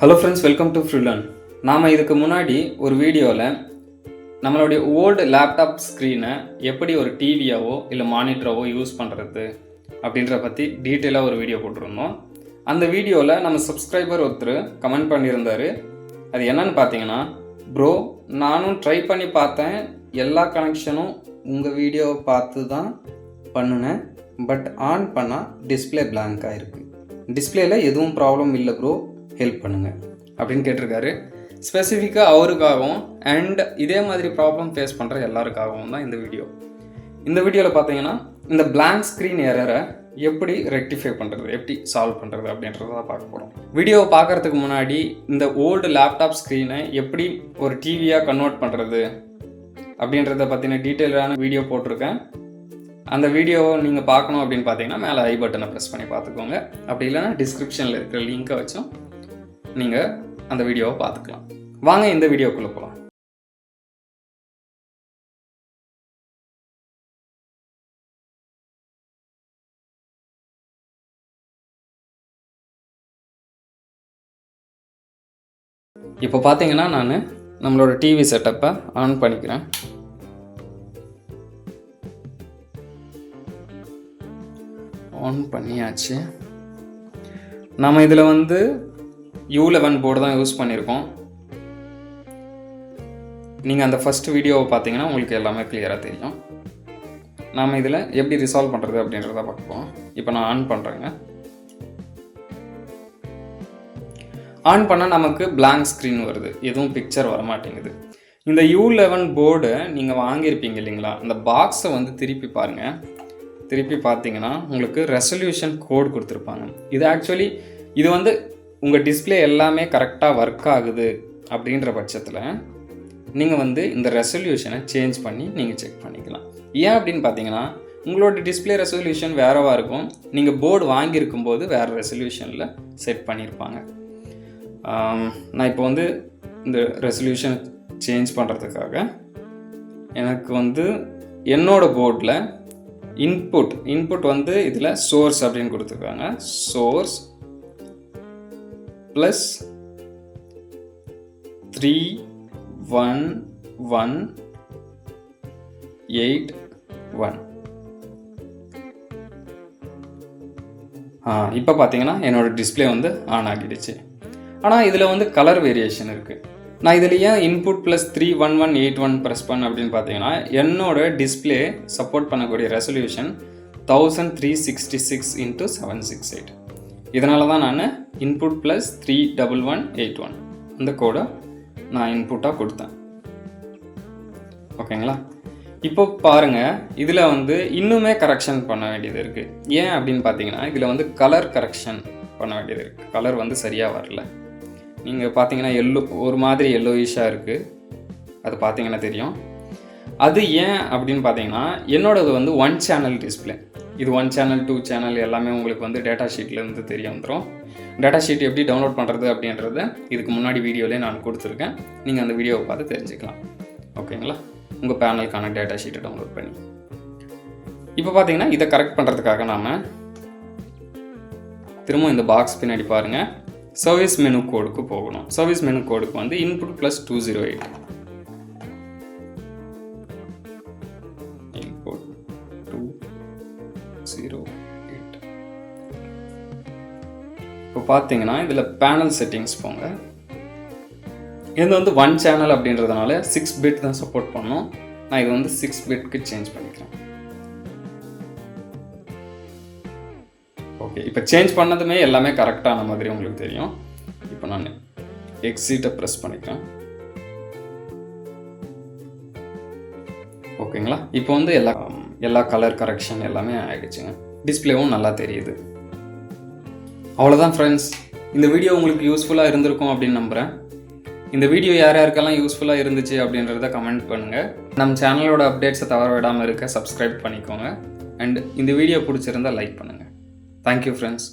Hello friends welcome to ஃப்ரீலன் நாம் இதுக்கு முன்னாடி ஒரு வீடியோவில் நம்மளுடைய ஓல்டு லேப்டாப் ஸ்க்ரீனை எப்படி ஒரு டிவியாவோ இல்லை மானிட்டராவோ யூஸ் பண்ணுறது அப்படின்ற பற்றி டீட்டெயிலாக ஒரு வீடியோ போட்டிருந்தோம். அந்த வீடியோவில் நம்ம சப்ஸ்கிரைபர் ஒருத்தர் கமெண்ட் பண்ணியிருந்தார். அது என்னன்னு பார்த்தீங்கன்னா ப்ரோ நானும் ட்ரை பண்ணி பார்த்தேன். எல்லா கனெக்ஷனும் உங்கள் வீடியோவை பார்த்து தான் பண்ணினேன் பட் ஆன் பண்ணால் டிஸ்பிளே பிளாங்க் ஆகிருக்கு டிஸ்பிளேல எதுவும் ப்ராப்ளம் இல்லை ப்ரோ ஹெல்ப் பண்ணுங்கள் அப்படின்னு கேட்டிருக்காரு. ஸ்பெசிஃபிக்காக அவருக்காகவும் அண்ட் இதே மாதிரி ப்ராப்ளம் ஃபேஸ் பண்ணுற எல்லாருக்காகவும் தான் இந்த வீடியோ இந்த வீடியோவில் பார்த்தீங்கன்னா இந்த பிளாங்க் ஸ்க்ரீன் எரரை எப்படி ரெக்டிஃபை பண்ணுறது எப்படி சால்வ் பண்ணுறது அப்படின்றத தான் பார்க்க போகிறோம் வீடியோவை பார்க்குறதுக்கு முன்னாடி இந்த ஓல்டு லேப்டாப் ஸ்க்ரீனை எப்படி ஒரு டிவியாக கன்வெர்ட் பண்ணுறது அப்படின்றத பற்றின டீட்டெயிலான வீடியோ போட்டிருக்கேன். அந்த வீடியோவை நீங்கள் பார்க்கணும் அப்படின்னு பார்த்தீங்கன்னா மேலே ஐ பட்டனை ப்ரெஸ் பண்ணி பார்த்துக்கோங்க. அப்படி இல்லைன்னா டிஸ்கிரிப்ஷனில் இருக்கிற லிங்க்கை வச்சும் நீங்கள் அந்த வீடியோவை பார்த்துக்கலாம். வாங்க இந்த வீடியோக்குள்ளே போகலாம் இப்போ பார்த்தீங்கன்னா நான் நம்மளோட டிவி செட்டப்பை ஆன் பண்ணிக்கிறேன். ஆன் பண்ணியாச்சு. நம்ம இதில் வந்து யூ லெவன் போர்டு தான் யூஸ் பண்ணியிருக்கோம் நீங்கள் அந்த ஃபஸ்ட் வீடியோவை பார்த்தீங்கன்னா உங்களுக்கு எல்லாமே கிளியராக தெரியும். நாம் இதில் எப்படி ரிசால்வ் பண்ணுறது அப்படின்றத பார்ப்போம். இப்போ நான் ஆன் பண்ணுறேங்க ஆன் பண்ணால் நமக்கு பிளாங்க் ஸ்க்ரீன் வருது. எதுவும் பிக்சர் வர மாட்டேங்குது இந்த யூ லெவன் போர்டு நீங்கள் வாங்கியிருப்பீங்க இல்லைங்களா? அந்த பாக்ஸை வந்து திருப்பி பாருங்கள் திருப்பி பார்த்தீங்கன்னா உங்களுக்கு ரெசல்யூஷன் கோட் கொடுத்துருப்பாங்க. இது ஆக்சுவலி இது வந்து உங்கள் டிஸ்ப்ளே எல்லாமே கரெக்டாக ஒர்க் ஆகுது அப்படின்ற பட்சத்தில் நீங்கள் வந்து இந்த ரெசல்யூஷனை சேஞ்ச் பண்ணி நீங்கள் செக் பண்ணிக்கலாம். ஏன் அப்படின்னு பார்த்தீங்கன்னா உங்களோட டிஸ்ப்ளே ரெசல்யூஷன் வேறவாக இருக்கும். நீங்கள் போர்டு வாங்கியிருக்கும் போது வேறு ரெசல்யூஷனில் செட் பண்ணியிருப்பாங்க. நான் இப்போ வந்து இந்த ரெசல்யூஷன் சேஞ்ச் பண்ணுறதுக்காக எனக்கு வந்து என்னோட போர்டில் இன்புட் இன்புட் வந்து இதில் சோர்ஸ் அப்படின்னு கொடுத்துருக்காங்க. Source plus three one one eight one இப்போ பார்த்தீங்கன்னா என்னோட டிஸ்ப்ளே வந்து ஆன் ஆகிடுச்சு. ஆனால் இதில் வந்து கலர் வேரியேஷன் இருக்குது நான் இதில் ஏன் input plus three one one eight one press பண்ண அப்படின்னு பார்த்தீங்கன்னா என்னோடய டிஸ்ப்ளே சப்போர்ட் பண்ணக்கூடிய resolution thousand three sixty six into seven six eight இதனால தான் நான் input plus three double one eight one அந்த கோடை நான் இன்புட்டாக கொடுத்தேன். ஓகேங்களா இப்போ பாருங்கள் இதில் வந்து இன்னுமே கரெக்ஷன் பண்ண வேண்டியது இருக்குது ஏன் அப்படின்னு பார்த்தீங்கன்னா இதில் வந்து கலர் கரெக்ஷன் பண்ண வேண்டியது இருக்குது கலர் வந்து சரியாக வரல. நீங்கள் பார்த்தீங்கன்னா எல்லோ ஒரு மாதிரி எல்லோயிஷாக இருக்குது அது பார்த்தீங்கன்னா தெரியும். அது ஏன் அப்படின்னு பார்த்தீங்கன்னா என்னோடது வந்து ஒன் சேனல் டிஸ்பிளே இது ஒன் சேனல் டூ சேனல் எல்லாமே உங்களுக்கு வந்து டேட்டா ஷீட்லேருந்து தெரிய வந்துடும் டேட்டா ஷீட் எப்படி டவுன்லோட் பண்ணுறது அப்படின்றத இதுக்கு முன்னாடி வீடியோலேயே நான் கொடுத்துருக்கேன். நீங்கள் அந்த வீடியோவை பார்த்து தெரிஞ்சுக்கலாம். ஓகேங்களா உங்கள் பேனலுக்கான டேட்டா ஷீட்டை டவுன்லோட் பண்ணி. இப்போ பார்த்தீங்கன்னா இதை கரெக்ட் பண்ணுறதுக்காக நாம் திரும்ப இந்த பாக்ஸ் பின்னாடி பாருங்கள் சர்வீஸ் மெனு கோடுக்கு போகணும். சர்வீஸ் மெனு கோடுக்கு வந்து input plus two zero eight zero eight இப்போ பார்த்தீங்கன்னா இதில் பேனல் செட்டிங்ஸ் போங்க. இது வந்து ஒன் சேனல் அப்படின்றதுனால சிக்ஸ் பிட் தான் சப்போர்ட் பண்ணும். நான் இது வந்து சிக்ஸ் பிட்க்கு சேஞ்ச் பண்ணிக்கிறேன். ஓகே இப்போ சேஞ்ச் பண்ணதுமே எல்லாமே கரெக்டான மாதிரி உங்களுக்கு தெரியும். இப்போ நான் எக்ஸிட்டை ப்ரெஸ் பண்ணிக்கிறேன். ஓகேங்களா இப்போ வந்து எல்லா எல்லா கலர் கரெக்ஷன் எல்லாமே ஆகிடுச்சுங்க டிஸ்பிளேவும் நல்லா தெரியுது. அவ்வளோதான் ஃப்ரெண்ட்ஸ் இந்த வீடியோ உங்களுக்கு யூஸ்ஃபுல்லாக இருந்திருக்கும் அப்படின்னு நம்புகிறேன் இந்த வீடியோ யார் யாருக்கெல்லாம் யூஸ்ஃபுல்லாக இருந்துச்சு அப்படின்றத கமெண்ட் பண்ணுங்கள் நம்ம சேனலோட அப்டேட்ஸை தவற விடாமல் இருக்க சப்ஸ்கிரைப் பண்ணிக்கோங்க. அண்ட் இந்த வீடியோ பிடிச்சிருந்தா லைக் பண்ணுங்கள் தேங்க்யூ ஃப்ரெண்ட்ஸ்